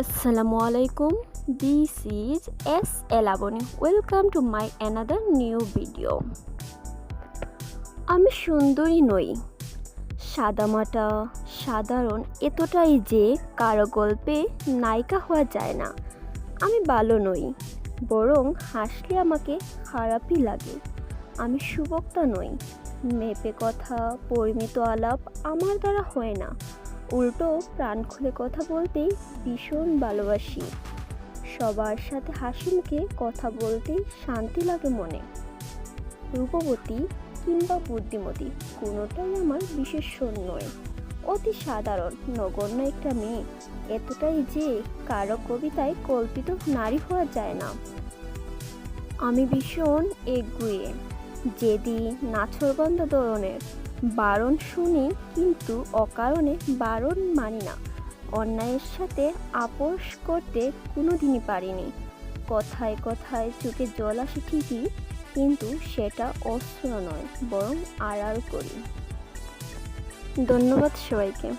Assalamu alaikum. This is S. Elaboni. Welcome to my another new video. আমি সুন্দরী নই সাদামাটা সাধারণ, এতটাই যে কারও গল্পে নায়িকা হওয়া যায় না আমি ভালো নই, বরং হাসলে আমাকে খারাপই লাগে আমি সুবক্তা নই মেপে কথা, পরিমিত আলাপ আমার দ্বারা হয় না উল্টো প্রাণ খুলে কথা বলতেই ভীষণ ভালোবাসি। সবার সাথে হাসি মুখে কথা বলতেই শান্তি লাগে মনে। রূপবতী কিংবা বুদ্ধিমতী কোনোটাই আমার বিশেষ নয়। অতি সাধারণ, নগণ্য একটা মেয়ে। এতটাই যে কারও কবিতায় কল্পিত নারী হওয়া যায় না। আমি ভীষণ এগুয়ে। জেদি নাছরবন্ধ ধরনের বারণ শুনি কিন্তু অকারণে বারণ মানি না। অন্যায়ের সাথে আপোষ করতে কোনোদিনই পারিনি। কথায় কথায় চোখে জল আসে ঠিকই, কিন্তু সেটা অস্ত্র নয়, বরং আড়াল করি। ধন্যবাদ সবাইকে।